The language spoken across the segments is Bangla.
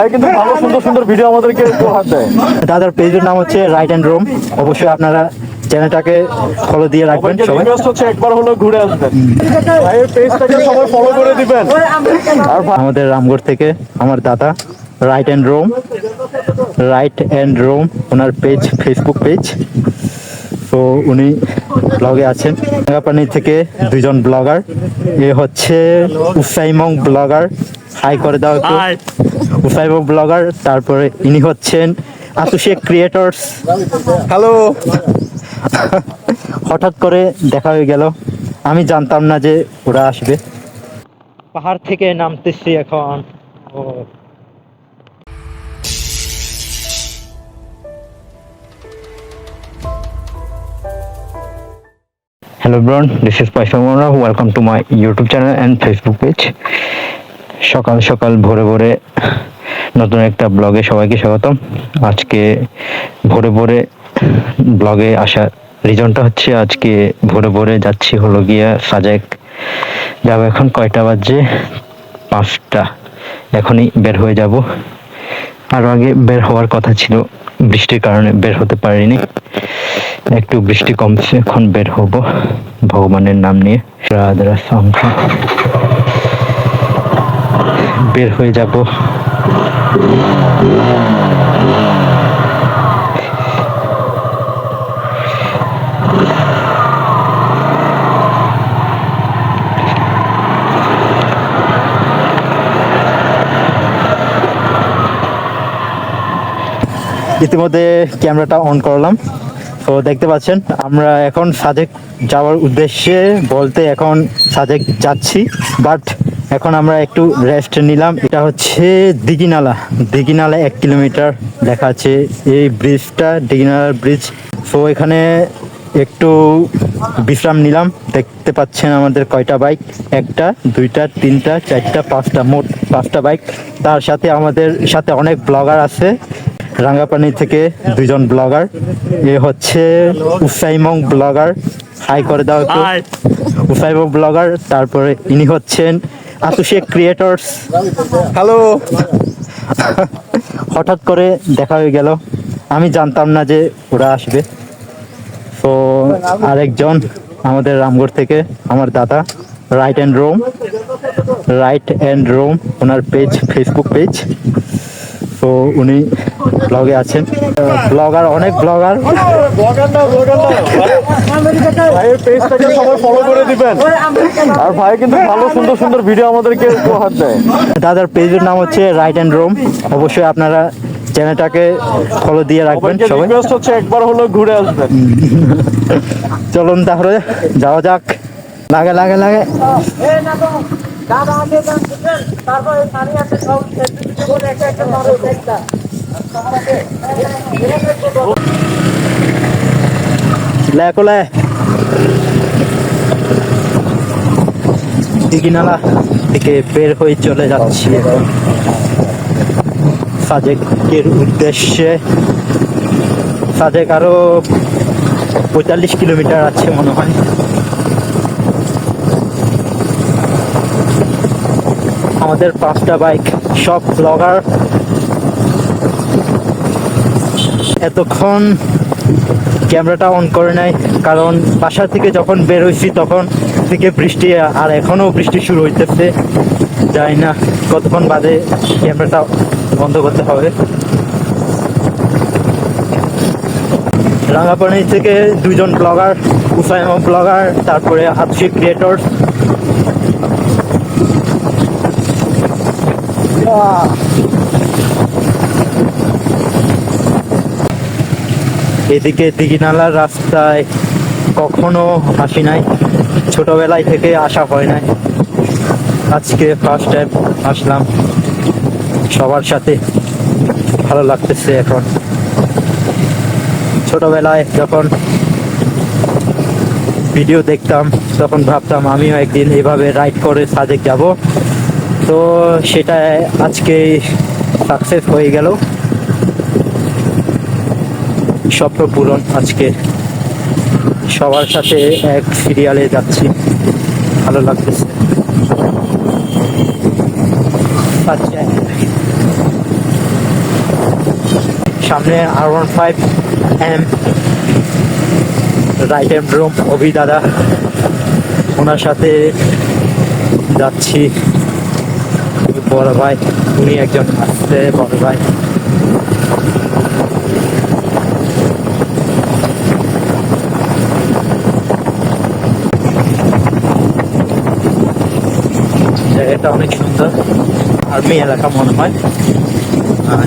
ভাই কিন্তু ভালো সুন্দর সুন্দর ভিডিও আমাদেরকে উপহার দেয়। দাদার পেজের নাম হচ্ছে রাইট অ্যান্ড রোম অবশ্যই আপনারা চ্যানেলটাকে ফলো দিয়ে রাখবেন সবাইকে সবাই। হচ্ছে একবার হলো ঘুরে আসবেন। ভাইয়ের পেজটাকে সবাই ফলো করে দিবেন। আর আমাদের রামগড় থেকে আমার দাদা ride and roam ride and roam owner page Facebook page তো উনি ব্লগে আছেন। রাঙ্গাপানি থেকে দুজন ব্লগার এ হচ্ছে উসাইমং ব্লগার হাই করে দাও উসাইমং ব্লগার তারপরে ইনি হচ্ছেন আতুশেক ক্রিয়েটরস হ্যালো হঠাৎ করে দেখা হয়ে গেল। আমি জানতাম না যে ওরা আসবে। পাহাড় থেকে নামতেছি এখন। ও। হ্যালো ব্রন this is পয়সামরা welcome to my YouTube channel and Facebook page সকাল সকাল ভোরে ভোরে নতুন একটা ব্লগে সবাইকে স্বাগতম। আজকে ভোরে ভোরে ব্লগে আসার রিজনটা হচ্ছে আজকে ভোরে ভোরে যাচ্ছি হলো গিয়া সাজেক। যাব এখন কয়টা বাজে পাঁচটা। এখনই বের হয়ে যাব। আরও আগে বের হওয়ার কথা ছিল, বৃষ্টির কারণে বের হতে পারিনি। একটু বৃষ্টি কমছে, এখন বের হব ভগবানের নাম নিয়ে। সংখ্যা বের হয়ে যাব। ইতিমধ্যে ক্যামেরাটা অন করলাম। তো দেখতে পাচ্ছেন, আমরা এখন সাজেক যাওয়ার উদ্দেশ্যে বলতে এখন সাজেক যাচ্ছি বাট এখন আমরা একটু রেস্ট নিলাম। এটা হচ্ছে দিঘিনালা। দিঘিনালা এক কিলোমিটার লেখা আছে এই ব্রিজটা দিঘিনালার ব্রিজ তো এখানে একটু বিশ্রাম নিলাম। দেখতে পাচ্ছেন আমাদের কয়টা বাইক একটা দুইটা তিনটা চারটা পাঁচটা মোট পাঁচটা বাইক তার সাথে আমাদের সাথে অনেক ব্লগার আছে। রাঙ্গাপানি থেকে দুজন ব্লগার এ হচ্ছে উসাইমং ব্লগার হাই করে দাও একটু। উসাইমং ব্লগার তারপরে ইনি হচ্ছেন আতুশেক ক্রিয়েটরস হ্যালো হঠাৎ করে দেখা হয়ে গেল। আমি জানতাম না যে ওরা আসবে। তো আরেকজন আমাদের রামগড় থেকে, আমার দাদা ride and roam ride and roam owner page Facebook page তো উনি ব্লগে আছেন। ব্লগার অনেক ব্লগার। ভাইয়ের পেজটাকে সবাই ফলো করে দিবেন। আর ভাই কিন্তু ভালো সুন্দর সুন্দর ভিডিও আমাদেরকে উপহার দেয়। দাদার পেজের নাম হচ্ছে রাইট অ্যান্ড রোম অবশ্যই আপনারা চ্যানেলটাকে ফলো দিয়ে রাখবেন সবাই। রিকোয়েস্ট হচ্ছে একবার হলো ঘুরে আসবেন। চলুন তাহলে যাওয়া যাক। লাগে লাগে লাগে তারপরে পানি আছে সব একটা মারো একটা দিঘিনালা থেকে বের হয়ে চলে যাচ্ছি। এখন সাজেকের উদ্দেশ্যে। সাজেক আরও পঁয়তাল্লিশ কিলোমিটার আছে মনে হয়। আমাদের পাঁচটা বাইক, সব ব্লগার এতক্ষণ ক্যামেরাটা অন করে নাই, কারণ বাসা থেকে যখন বের হয়েছি তখন থেকে বৃষ্টি, আর এখনও বৃষ্টি শুরু হইতেছে। যাই না, কতক্ষণ বাদে ক্যামেরাটা বন্ধ করতে হবে। রাঙাপানি থেকে দুজন ব্লগার উসাইমা ব্লগার তারপরে হাতশি ক্রিয়েটর এদিকে দিঘিনালার রাস্তায় কখনো আসি নাই। ছোটবেলায় থেকে আসা হয় নাই। আজকে ফার্স্ট টাইম আসলাম সবার সাথে। ভালো লাগতেছে এখন। ছোটবেলায় যখন ভিডিও দেখতাম, তখন ভাবতাম, আমিও একদিন এভাবে রাইড করে সাজেক যাব। তো সেটা আজকে সাকসেস হয়ে গেল। স্বপ্ন পূরণ আজকে। সবার সাথে এক সিরিয়ালে যাচ্ছি। ভালো লাগতেছে। আচ্ছা। সামনে R one five M ride M room Abhi দাদা। ওনার সাথে যাচ্ছি। বড় ভাই, উনি একজন আসছে বড় ভাই। জায়গাটা অনেক সুন্দর আর্মি এলাকা মনে হয়।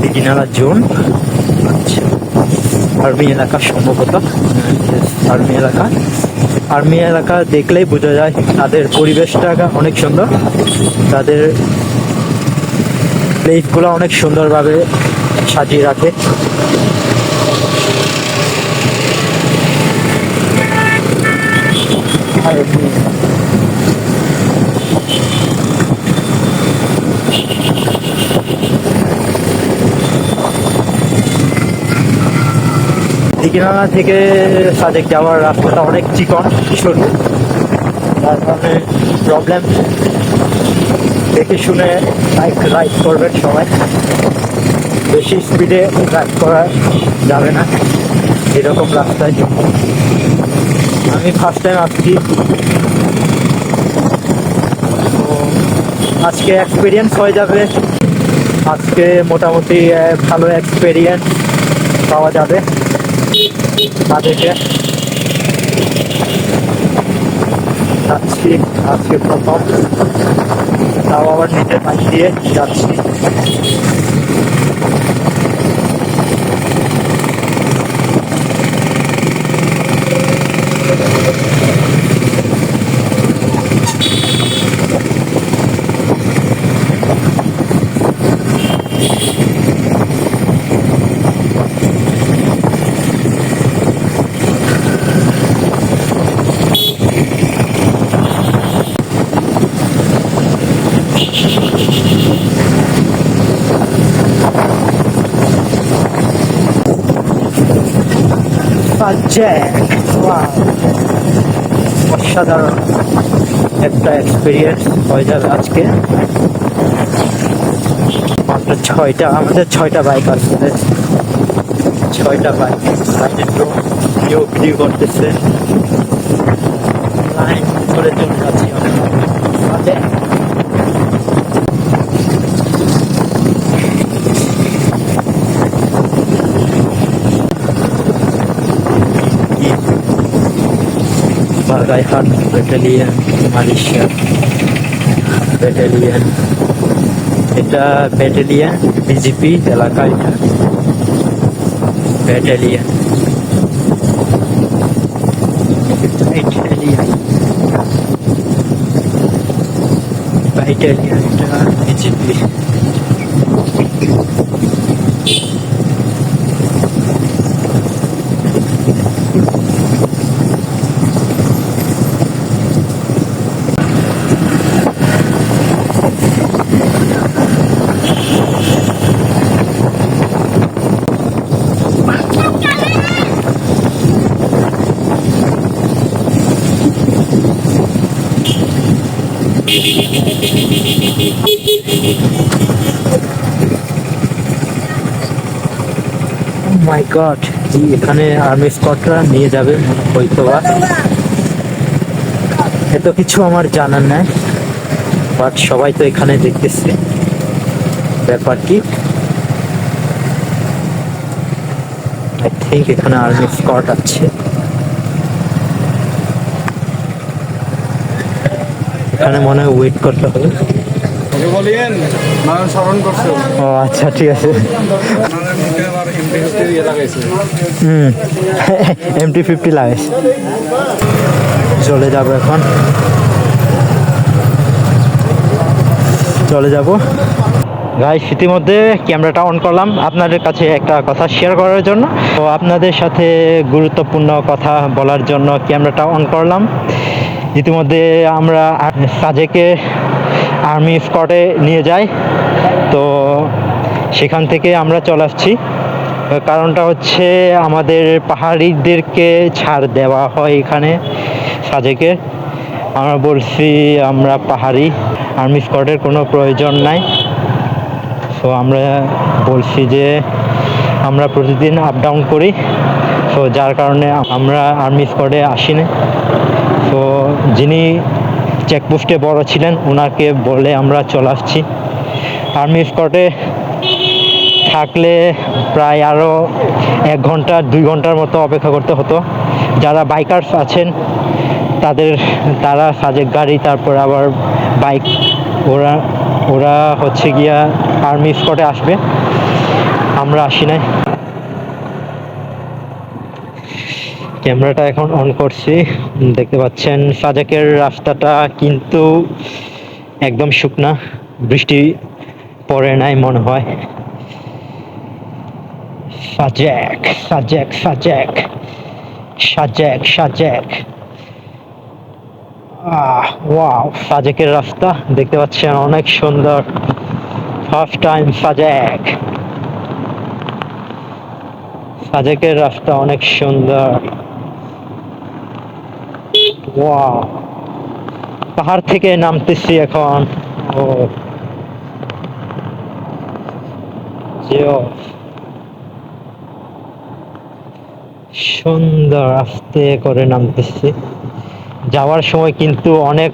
দিঘিনালা জোন। আচ্ছা। আর্মি এলাকা সম্ভবত। আর্মি এলাকা। আর্মি এলাকা দেখলেই বোঝা যায় তাদের পরিবেশটা অনেক সুন্দর। তাদের প্লেসগুলো অনেক সুন্দরভাবে সাজিয়ে রাখে। দিঘিনালা থেকে সাদেক যাওয়ার রাস্তাটা অনেক চিকন, সরু। তার প্রবলেম দেখে শুনে বাইক রাইড করবেন সবাই। বেশি স্পিডে রাইড করা যাবে না। এরকম রাস্তায় আমি ফার্স্ট টাইম আসছি। আজকে এক্সপিরিয়েন্স হয়ে যাবে। আজকে মোটামুটি ভালো এক্সপিরিয়েন্স পাওয়া যাবে। তাদেরকে যাচ্ছি আজকে প্রথম। তাও আবার বাইক দিয়ে যাচ্ছি। জ্যাক অসাধারণ একটা এক্সপিরিয়েন্স হয়ে যাবে আজকে। মাত্র ছয়টা, আমাদের ছয়টা বাইক আসছে ছয়টা বাইক একটু কেউ ভিডিও করতেছে। লাইন করে চলে যাচ্ছি অনেক আচ্ছা বাগাইহাট ব্যাটালিয়ন মালয়েশিয়া ব্যাটালিয়ন এটা ব্যাটালিয়ন বিজেপি এলাকা এটা ব্যাটালিয়ন ব্যাটালিয়ন ব্যাটালিয়ন এটা বিজেপি my god জি, এখানে আর্মি স্কটরা নিয়ে যাবে, হয়তো এত কিছু আমার জানার নাই বাট সবাই তো এখানে দেখতেছে। ব্যাপার কি? আই থিঙ্ক এখানে আর্মি স্কট আছে। এখানে মনে হয় ওয়েট করতে হবে। ও আচ্ছা ঠিক আছে। হুম এমটি ফিফটি লাগাইছে। চলে যাব এখন। চলে যাব। গাই ইতিমধ্যে ক্যামেরাটা অন করলাম। আপনাদের কাছে একটা কথা শেয়ার করার জন্য। তো আপনাদের সাথে গুরুত্বপূর্ণ কথা বলার জন্য ক্যামেরাটা অন করলাম। ইতিমধ্যে আমরা সাজেকে আর্মি স্কটে নিয়ে যাই। তো সেখান থেকে আমরা চলে আসছি। কারণটা হচ্ছে আমাদের পাহাড়িদেরকে ছাড় দেওয়া হয় এখানে সাজেকে। আমরা বলছি, আমরা পাহাড়ি, আর্মি স্কটের কোনো প্রয়োজন নাই। তো আমরা বলছি যে, আমরা প্রতিদিন আপ ডাউন করি। তো যার কারণে আমরা আর্মি স্কোয়াডে আসি না তো যিনি চেকপোস্টে বড় ছিলেন ওনাকে বলে আমরা চলে আসছি। আর্মি স্কোয়াডে থাকলে প্রায় আরও এক ঘণ্টা, দুই ঘণ্টার মতো অপেক্ষা করতে হতো। যারা বাইকার্স আছেন, তাদের, তারা সাজেক গাড়ি, তারপর আবার বাইক ওরা ওরা হচ্ছে গিয়া আর্মি স্পটে আসবে। আমরা আসি নাই। ক্যামেরাটা এখন অন করছি। দেখতে পাচ্ছেন সাজেকের রাস্তাটা কিন্তু একদম শুকনা। বৃষ্টি পড়ে নাই মনে হয়। সাজেক সাজেক সাজেক সাজেক সাজেক। ওয়াও সাজেকের রাস্তা দেখতে পাচ্ছেন অনেক সুন্দর। First time Sajek. সাজেকের রাস্তা অনেক সুন্দর। পাহাড় থেকে নামতেছি এখন। ও। সুন্দর আস্তে করে নামতেছি। যাওয়ার সময় কিন্তু অনেক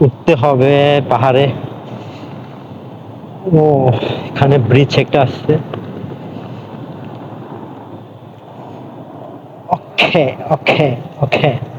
উঠতে হবে পাহাড়ে। ও, এখানে ব্রিজ একটা আসছে ওকে ওকে ওকে